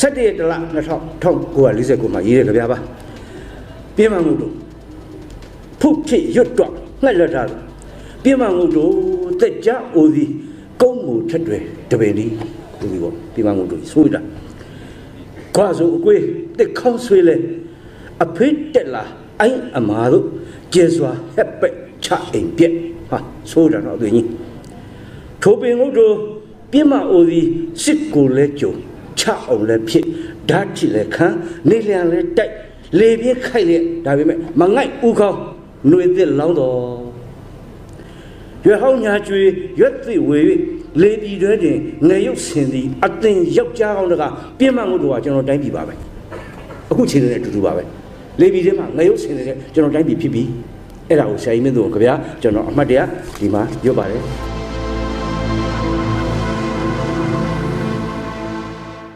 17ရက်တလ1949မှာရေးရကြပြပါပြင်းမှန်မှုတို့ဖုတ်ဖြစ်ရွတ်တော့ငှက်လက်ထားတယ်ပြင်းမှန်မှုတို့တက်ကြအိုစီကုန်းမှုထက်တွေတပင်ဒီဒီပေါ့ပြင်းမှန်မှုတို့ဆိုးတာကွာဆိုအကွေးတက်ခေါင်းဆွေးလဲအဖေးတက်လာအိုင်းအမာတို့ကျေစွာဟက်ပက်ချအိမ်ပြက်ဟာဆိုးတာတော့သူကြီးထိုပင်ငုတ်တို့ပြစ်မအိုသည်စစ်ကိုလဲကြုံ ချအောင်လဲဖြစ်ဓာတ်ချလဲခံနေလျံလဲတိုက်လေပြင်းခိုက်လဲဒါပေမဲ့မငိုက်ဥခေါင်းຫນွေသစ်လောင်းတော်ရွယ်ဟောင်းညာကျွေရွက်သိဝေ၍လေပြည်တွဲတွင်ငရုတ်ဆင်သည်အတင်ယောက်ျားကောင်းတကပြစ်မငုတ်တို့ကကျွန်တော်တိုင်းပြည်ပါပဲအခုချိန်နေတဲ့အတူတူပါပဲလေပြည်ထဲမှာငရုတ်ဆင်နေတဲ့ကျွန်တော်တိုင်းပြည်ဖြစ်ပြီအဲ့ဒါကိုဆရာကြီးမင်းတို့ကဗျာကျွန်တော်အမှတ်တရဒီမှာရွတ်ပါတယ်